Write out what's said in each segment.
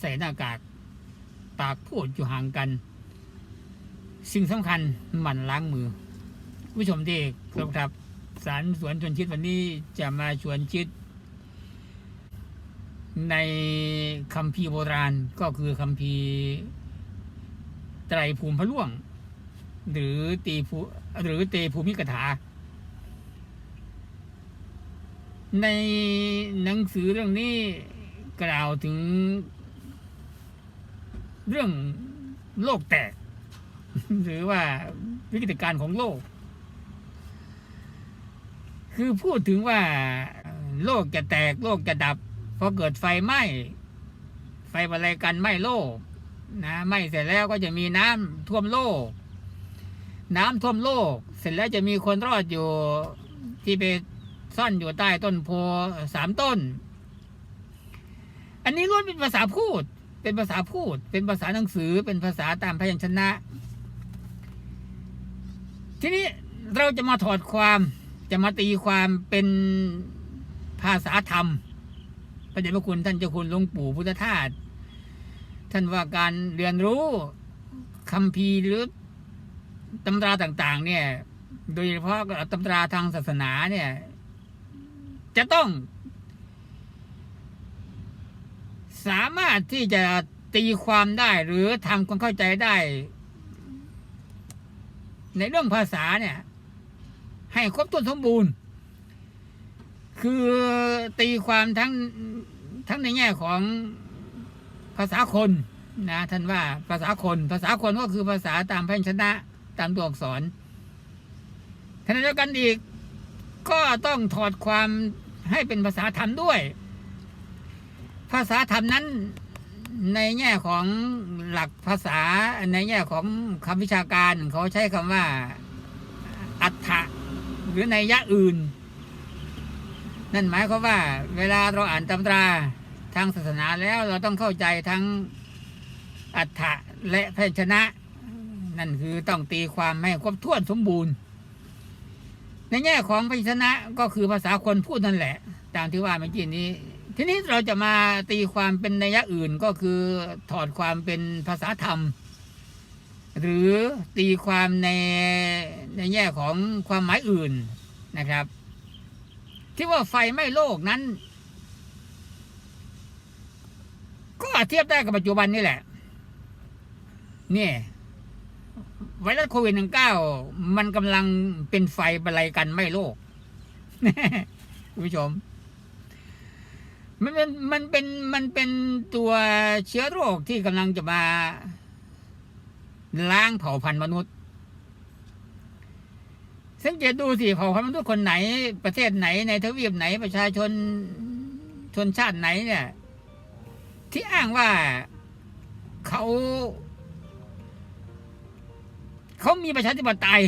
ใส่หน้ากาก ปากพูดอยู่ห่างกัน สิ่งสำคัญหมั่นล้างมือ ผู้ชมที่คารพครับสารสวนชวนชิดวันนี้จะมาชวนชิด ในคำพีร์โบราณก็คือคำพีร์ไตรภูมิพระล่วง หรือตีภูหรือเตภูมิกถา ในหนังสือเรื่องนี้กล่าวถึง เรื่องโลกแตก หรือว่าวิกฤตการณ์ของโลก คือพูดถึงว่าโลกจะแตกโลกจะดับพอเกิดไฟไหม้ไฟอะไรกันไหม้โลกนะไหม้เสร็จแล้วก็จะมีน้ำท่วมโลก น้ำท่วมโลก เสร็จแล้วจะมีคนรอดอยู่ที่ไปซ่อนอยู่ใต้ต้นโพสามต้น อันนี้ล้วนเป็นภาษาพูด เป็นภาษาพูด เป็นภาษาหนังสือ เป็นภาษาตามพยัญชนะ ทีนี้เราจะมาถอดความจะมาตีความเป็นภาษาธรรมพระเดชพระคุณท่านเจ้าคุณหลวงปู่พุทธทาสท่านว่าการเรียนรู้คำพีหรือตำราต่าง ๆ เนี่ย โดยเฉพาะตำราทางศาสนาเนี่ย จะต้อง สามารถที่จะตีความได้หรือทำความเข้าใจได้ ในเรื่องภาษาเนี่ย ให้ครบถ้วนสมบูรณ์ คือตีความทั้งทั้งในแง่ของภาษาคนนะท่านว่าภาษาคนภาษาคนก็คือภาษาตามพยัญชนะตามตัวอักษรขณะเดียวกันอีกก็ต้องถอดความให้เป็นภาษาธรรมด้วย ภาษาธรรมนั้นในแง่ของหลักภาษาในแง่ของคำวิชาการเขาใช้คำว่า อัฏฐะหรือในยะอื่น นั่นหมายความว่า เวลาเราอ่านตำราทางศาสนาแล้วเราต้องเข้าใจทั้งอัฏฐะและพยัญชนะ นั่นคือต้องตีความให้ครบถ้วนสมบูรณ์ ในแง่ของพยัญชนะก็คือภาษาคนพูดนั่นแหละ ตามที่ว่าเมื่อกี้นี้ ทีนี้เราจะมาตีความเป็นนัยยะอื่นก็คือถอดความเป็นภาษาธรรม หรือตีความในในแง่ของความหมายอื่นนะครับ ที่ว่าไฟไม้โลกนั้น ก็เทียบได้กับปัจจุบันนี่แหละเนี่ยไวรัสโควิด -19 มันกำลังเป็นไฟบรรลัยกันไม้โลกคุณผู้ชม มันเป็นมันเป็นมันเป็นตัวเชื้อโรคที่กำลังจะมาล้างเผ่าพันธุ์มนุษย์ สังเกตดูสิเผ่าพันธุ์มนุษย์คนไหน ประเทศไหนในทวีปไหนประชาชนชนชาติไหนเนี่ย ที่อ้างว่าเขาเขามีประชาธิปไตย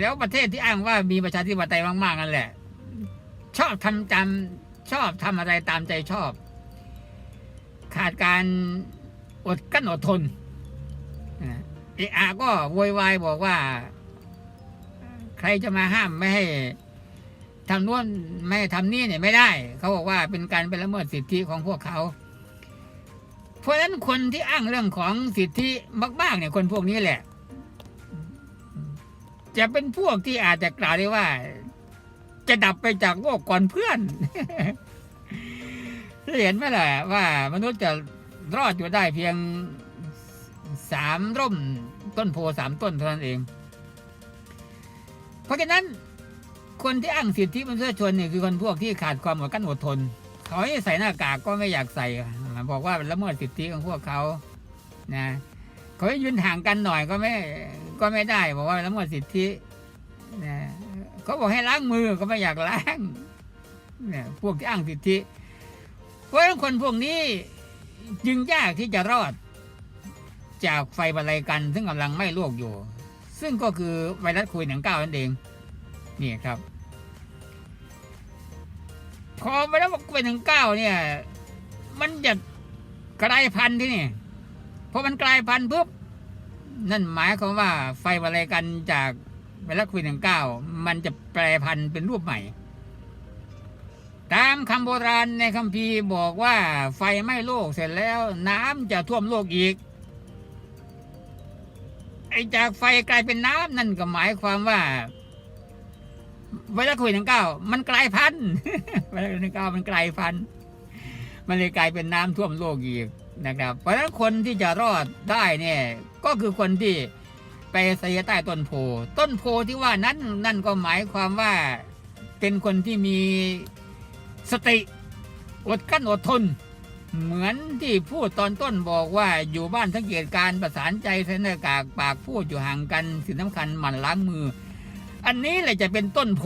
แล้วประเทศที่อ้างว่ามีประชาธิปไตยมากๆนั่นแหละ ชอบทำจำ ชอบทำอะไรตามใจชอบ ขาดการอดกั้นอดทนเออาก็โวยวายบอกว่า ใครจะมาห้ามไม่ให้ทำนู่นไม่ให้ทำนี่เนี่ยไม่ได้ เขาบอกว่าเป็นการเป็นละเมิดสิทธิของพวกเขา เพราะฉะนั้นคนที่อ้างเรื่องของสิทธิมากๆเนี่ยคนพวกนี้แหละ จะเป็นพวกที่อาจจะกล่าวได้ว่า จะดับไปจากโลกก่อนเพื่อนเห็นไหมล่ะว่ามนุษย์จะรอดอยู่ได้เพียงสามร่มต้นโพสามต้นเท่านั้นเอง เพราะฉะนั้น คนที่อ้างสิทธิมนุษยชนเนี่ยคือคนพวกที่ขาดความอดกั้นอดทน เขาให้ใส่หน้ากากก็ไม่อยากใส่บอกว่าละเมิดสิทธิของพวกเขานะเขาให้ยืนห่างกันหน่อยก็ไม่ก็ไม่ได้ บอกว่าละเมิดสิทธิ เขาบอกให้ล้างมือก็ไม่อยากล้างเนี่ยพวกที่อ้างสิทธิเพราะคนพวกนี้จึงยากที่จะรอด จากไฟบรรลัยกัน ซึ่งกำลังไม้โลกอยู่ ซึ่งก็คือไวรัสโควิดหนังเก้านั่นเอง นี่ครับพอไวรัสโควิดหนังเก้าเนี่ย มันจะกลายพันธุ์ที่นี่พอมันกลายพันธุ์ปุ๊บนั่นหมายความว่าไฟบรรลัยกันจาก ไวรัสโควิดหนังเก้ามันจะแปรพันธุ์เป็นรูปใหม่ ตามคำโบราณในคัมภีร์บอกว่าไฟไหม้โลกเสร็จแล้วน้ำจะท่วมโลกอีก ไอจากไฟกลายเป็นน้ำนั่นก็หมายความว่า ไวรัสโควิดเก้ามันกลายพันธุ์ไวรัสโควิดเก้ามันกลายพันธุ์มันเลยกลายเป็นน้ำท่วมโลกอีกนะครับ เพราะฉะนั้นคนที่จะรอดได้เนี่ยก็คือคนที่ ไปใส่ใต้ต้นโพ ต้นโพที่ว่านั้นนั่นก็หมายความว่าเป็นคนที่มีสติอดกั้นอดทน เหมือนที่พูดตอนต้นบอกว่าอยู่บ้านสังเกตการประสานใจใส่หน้ากากปากพูดอยู่ห่างกันสิ่งสำคัญหมั่นล้างมือ อันนี้แหละจะเป็นต้นโพ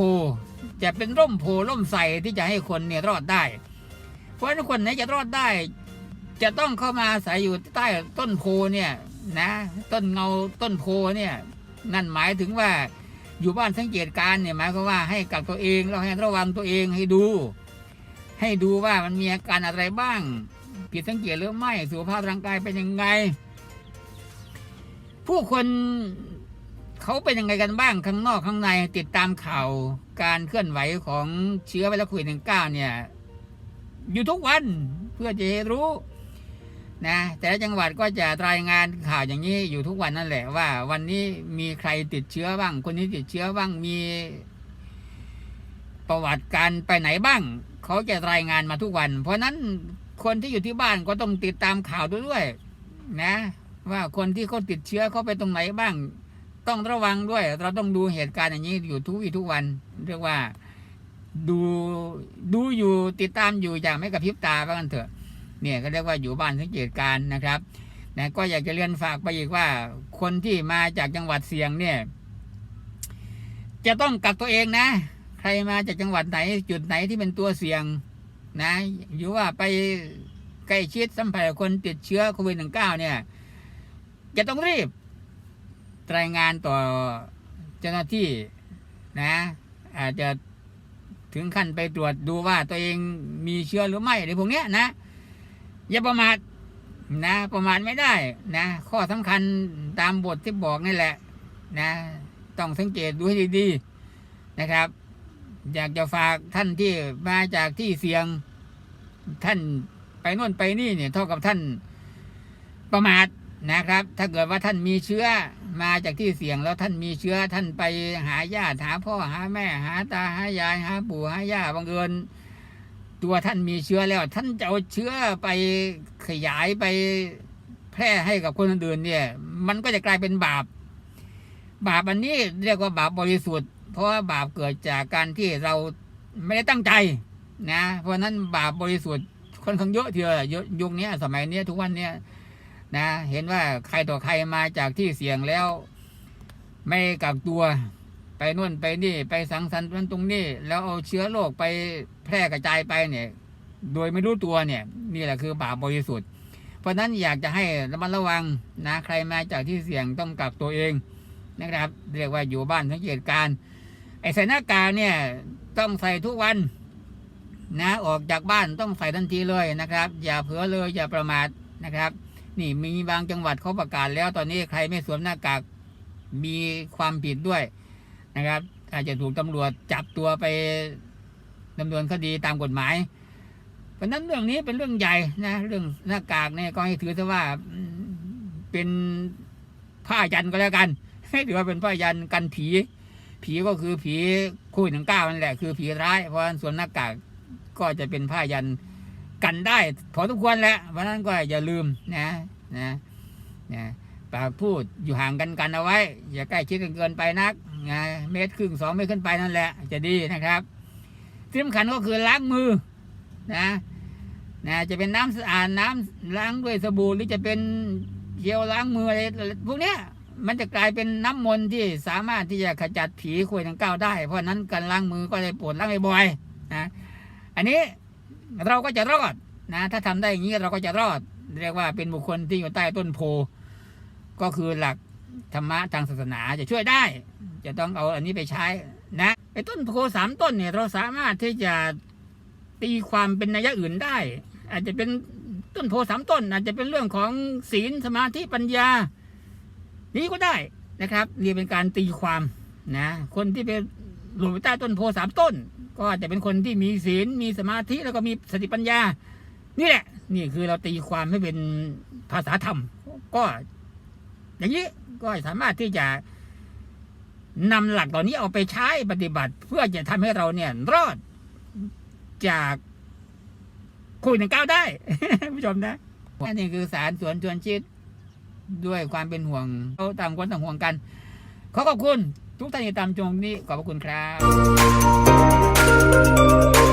จะเป็นร่มโพร่มใสที่จะให้คนเนี่ยรอดได้ เพราะฉะนั้นคนไหนจะรอดได้ จะต้องเข้ามาอาศัยอยู่ใต้ต้นโพเนี่ย นะต้นเงาต้นโพเนี่ยนั่นหมายถึงว่าอยู่บ้านสังเกตการณ์เนี่ยหมายความว่าให้กักตัวเองแล้วให้ระวังตัวเองให้ดู ให้ดูว่ามันมีอาการอะไรบ้าง ผิดสังเกตหรือไม่สุขภาพร่างกายเป็นยังไง ผู้คนเขาเป็นยังไงกันบ้างข้างนอกข้างในติดตามข่าวการเคลื่อนไหวของเชื้อไวรัสโควิด 19 เนี่ย อยู่ทุกวันเพื่อจะให้รู้ นะแต่ละจังหวัดก็จะรายงานข่าวอย่างนี้อยู่ทุกวันนั่นแหละว่า วันนี้มีใครติดเชื้อบ้าง คนนี้ติดเชื้อบ้างมี ประวัติการไปไหนบ้าง เขาจะรายงานมาทุกวัน เพราะนั้นคนที่อยู่ที่บ้านก็ต้องติดตามข่าวด้วยนะ ว่าคนที่เขาติดเชื้อเขาไปตรงไหนบ้าง ต้องระวังด้วย เราต้องดูเหตุการณ์อย่างนี้อยู่ทุกวี่ทุกวัน เรียกว่าดูดูอยู่ติดตามอยู่อย่างไม่กระพริบตาว่ากันเถอะ เนี่ยก็เรียกว่าอยู่บ้านสังเกตการนะครับนะก็อยากจะเรียนฝากไปอีกว่า คนที่มาจากจังหวัดเสี่ยงเนี่ยจะต้องกักตัวเองนะ ใครมาจากจังหวัดไหน จุดไหนที่เป็นตัวเสี่ยงนะอยู่ว่าไปใกล้ชิดสัมผัสคนติดเชื้อโควิด -19 เนี่ย จะต้องรีบรายงานต่อเจ้าหน้าที่นะ อาจจะถึงขั้นไปตรวจดูว่าตัวเองมีเชื้อหรือไม่ในพวกเนี้ยนะ อย่าประมาทนะ ประมาทไม่ได้นะ ข้อสำคัญตามบทที่บอกนี่แหละ นะ ต้องสังเกตดูให้ดีๆนะครับ อยากจะฝากท่านที่มาจากที่เสี่ยงท่านไปโน่นไปนี่เนี่ยเท่ากับท่านประมาทนะครับ ถ้าเกิดว่าท่านมีเชื้อมาจากที่เสี่ยงแล้วท่านมีเชื้อท่านไปหาญาติหาพ่อหาแม่หาตาหายายหาปู่หาย่าบังเอิญ ตัวท่านมีเชื้อแล้ว ท่านจะเอาเชื้อไปขยายไปแพร่ให้กับคนอื่นๆเนี่ย มันก็จะกลายเป็นบาป บาปอันนี้เรียกว่าบาปบริสุทธิ์ เพราะว่าบาปเกิดจากการที่เราไม่ได้ตั้งใจนะ เพราะนั้นบาปบริสุทธิ์ค่อนข้างเยอะทีเดียวยอะยุคนี้สมัยนี้ทุกวันเนี้ยนะ เห็นว่าใครต่อใครมาจากที่เสี่ยงแล้ว ไม่กักตัว ไปนู่นไปนี่ไปสังสรรค์นั้นตรงนี้ แล้วเอาเชื้อโรคไปแพร่กระจายไปเนี่ย โดยไม่รู้ตัวเนี่ย นี่แหละคือบาปบริสุทธิ์ เพราะฉะนั้นอยากจะให้ระมัดระวังนะใครมาจากที่เสี่ยงต้องกักตัวเองนะครับ เรียกว่าอยู่บ้านสังเกตการไอ้ใส่หน้ากากเนี่ยต้องใส่ทุกวันนะออกจากบ้านต้องใส่ทันทีเลยนะครับ อย่าเผลอเลยอย่าประมาทนะครับ นี่มีบางจังหวัดเขาประกาศแล้วตอนนี้ใครไม่สวมหน้ากากมีความผิดด้วย นะครับ อาจจะถูกตำรวจจับตัวไปดำเนินคดีตามกฎหมาย เพราะนั้นเรื่องนี้เป็นเรื่องใหญ่นะเรื่องหน้ากากเนี่ยก็ให้ถือซะว่าเป็นผ้ายันก็แล้วกันให้ถือว่าเป็นผ้ายันกันผี ผีก็คือผีคุยหนังเก้านั่นแหละ คือผีร้าย เพราะนั้นส่วนหน้ากากก็จะเป็นผ้ายันกันได้พอทุกควรแหละเพราะนั้นก็อย่าลืมนะนะนะปากพูดอยู่ห่างกันกันเอาไว้ อย่าใกล้ชิดกันเกินไปนัก นะเมตรครึ่งสองเมตรขึ้นไปนั่นแหละ จะดีนะครับที่สำคัญก็คือล้างมือนะนะจะเป็นน้ำสะอาดน้ำล้างด้วยสบู่หรือจะเป็นเจลล้างมืออะไรพวกเนี้ยมันจะกลายเป็นน้ำมนต์ที่สามารถที่จะขจัดผีคุยทั้งเก้าได้ เพราะนั้นการล้างมือก็เลยปวดล้างบ่อยๆนะอันนี้เราก็จะรอดนะถ้าทำได้อย่างนี้เราก็จะรอด เรียกว่าเป็นบุคคลที่อยู่ใต้ต้นโพก็คือหลัก ธรรมะทางศาสนาจะช่วยได้ จะต้องเอาอันนี้ไปใช้นะไอ้ต้นโพสามต้นเนี่ย เราสามารถที่จะตีความเป็นนัยยะอื่นได้ อาจจะเป็นต้นโพสามต้น อาจจะเป็นเรื่องของศีลสมาธิปัญญา นี่ก็ได้นะครับนี่เป็นการตีความนะคนที่ไปหลบไปใต้ต้นโพสามต้น ก็อาจจะเป็นคนที่มีศีลมีสมาธิแล้วก็มีสติปัญญา นี่แหละ นี่คือเราตีความให้เป็นภาษาธรรม ก็อย่างนี้ ก็สามารถที่จะนำหลักเหล่านี้เอาไปใช้ปฏิบัติ เพื่อจะทำให้เราเนี่ย รอดจากโควิดหนึ่งเก้าได้ผู้ชมนะนี่คือสารสวนชวนชิดด้วยความเป็นห่วงเราต่างคนต่างห่วงกัน ขอขอบคุณทุกท่านที่ตามชมนี้ขอบพระคุณครับ